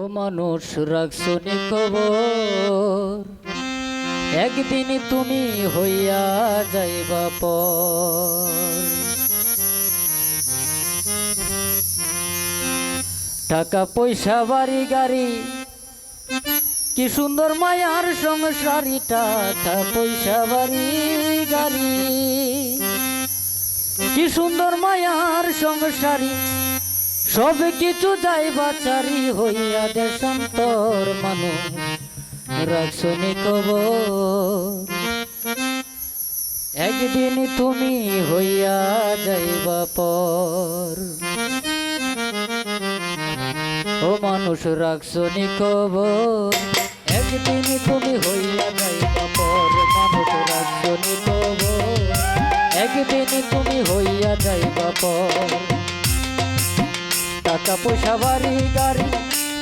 ও মানুষ রাখছনি খবর একদিন তুমি হইয়া যাইবা পর। টাকা পয়সা, বাড়ি, গাড়ি, কি সুন্দর মায়ার সংসারী টাকা পয়সা, বাড়ি, গাড়ি, কি সুন্দর মায়ার সংসারী। সব কিছু যাই বাচারি হইয়া দেশান্তর মানুষ। রাখছনি কবর। একদিন তুমি হইয়া যাইবা পর। ও মানুষ, রাখছনি খবর একদিন তুমি হইয়া যাইবা পর। মানুষ, রাখছনি খবর একদিন তুমি হইয়া যাইবা পর। টাকা পয়সা বাড়ি, গাড়ি।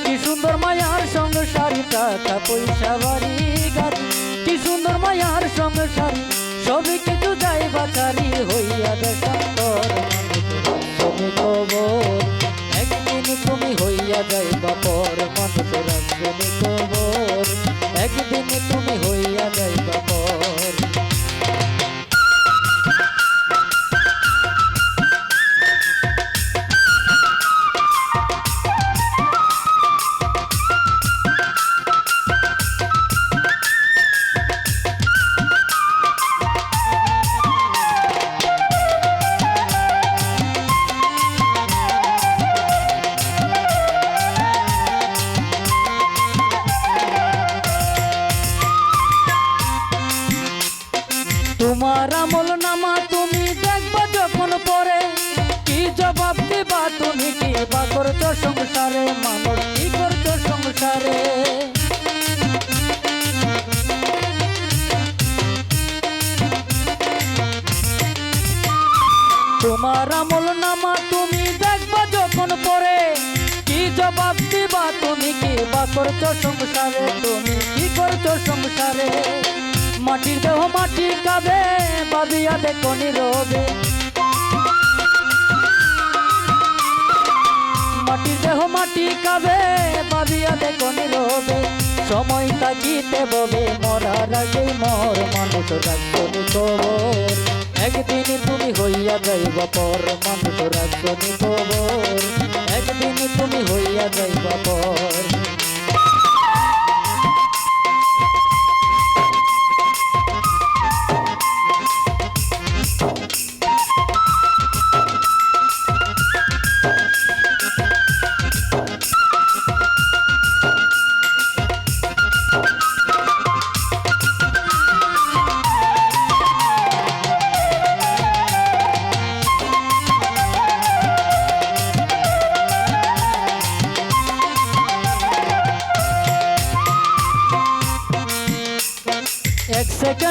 কি সুন্দর মায়ার সংসারী টাকা পয়সা বাড়ি, গাড়ি। কি সুন্দর মায়ার সংসারী সবই কিছু যাই বাচারি হইয়া দেশান্তর তুমি কি বা করছ সংসারে মানুষ কি করছ সংসারে তোমার আমল নামা তুমি দেখবা যখন পরে। কি জবাব দিবা তুমি কি বা করছ সংসারে তুমি কি করছ সংসারে মাটির দেহ মাটি কাবে বাবিয়া দেখো নীরবে। মাটির দেহ মাটি কাবে বাবিয়া দেখো নীরবে। সময় তাকিতে ববে, মরার আগে মর, মানুষ রাখবনি কবর। একদিন তুমি হইয়া যাইব পর, মানুষ রাখবনি কবর। একদিন তুমি হইয়া যাইব পর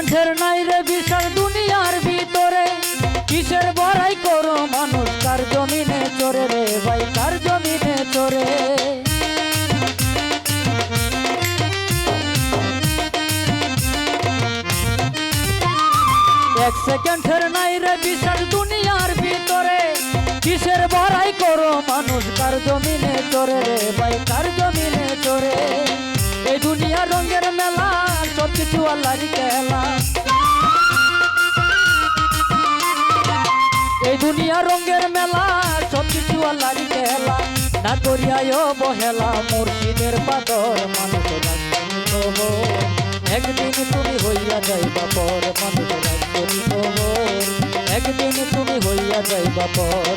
সেকেন্ডের নাই রে বিশাল দুনিয়ার ভিতরে। কিসের বড়াই করো মানুষ? কার জমিনে চড়ে রে ভাই? কার জমিনে চড়ে? এক সেকেন্ডের নাই রে বিশাল দুনিয়ার ভিতরে। কিসের বড়াই করো মানুষ? কার জমিনে চড়ে রে ভাই? কার এই দুনিয়া রঙের মেলা সব কিছু আল্লাহর খেলা না করিয়ায় বহেলা মুর্শিদের পাদর মানুষ একদিন তুমি হইয়া যাইবা পর মানুষ একদিন তুমি হইয়া যাইবা পর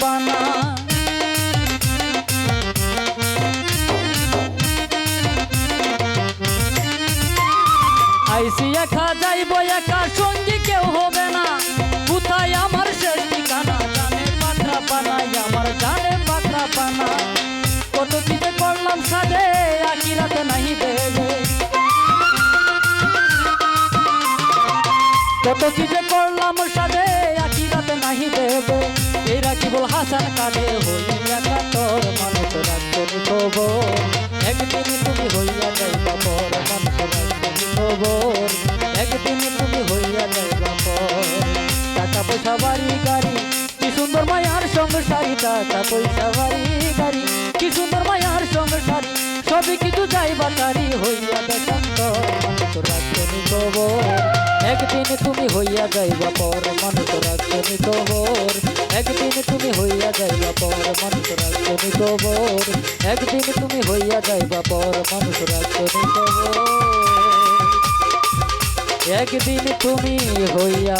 বানা। নিশি একা যাইব একা, সঙ্গী কেউ হবে না। কোথায় আমার শেষ ঠিকানা? জানে পাত্রা পানাই আমার জানে পাত্রা পানা কত দিতে করলাম সাদে আকিরাতে নাহি দেবে কত কি হাসান কালে হইয়া তোর মানুষ রাখনি খবর। একদিন তুমি হইয়া যাইবা পর মানুষ খবর। একদিন তুমি হইয়া যাইবা পর। টাকা পয়সা বাড়ি, গাড়ি, কি সুন্দর মায়ার সংসারী টাকা পয়সা বাড়ি, গাড়ি, কি সুন্দর মায়ার সংসারী সবই কিছু যাইবা তারি হইয়া দেখান্ত মানুষ খবর। একদিন তুমি হইয়া যাইবা পর মন তোরা তুমি তোর একদিন তুমি হইয়া যাইবা পর মন তোরা তুমি তোর একদিন তুমি হইয়া যাইবা পর মন তোরা তুমি তোর একদিন তুমি হইয়া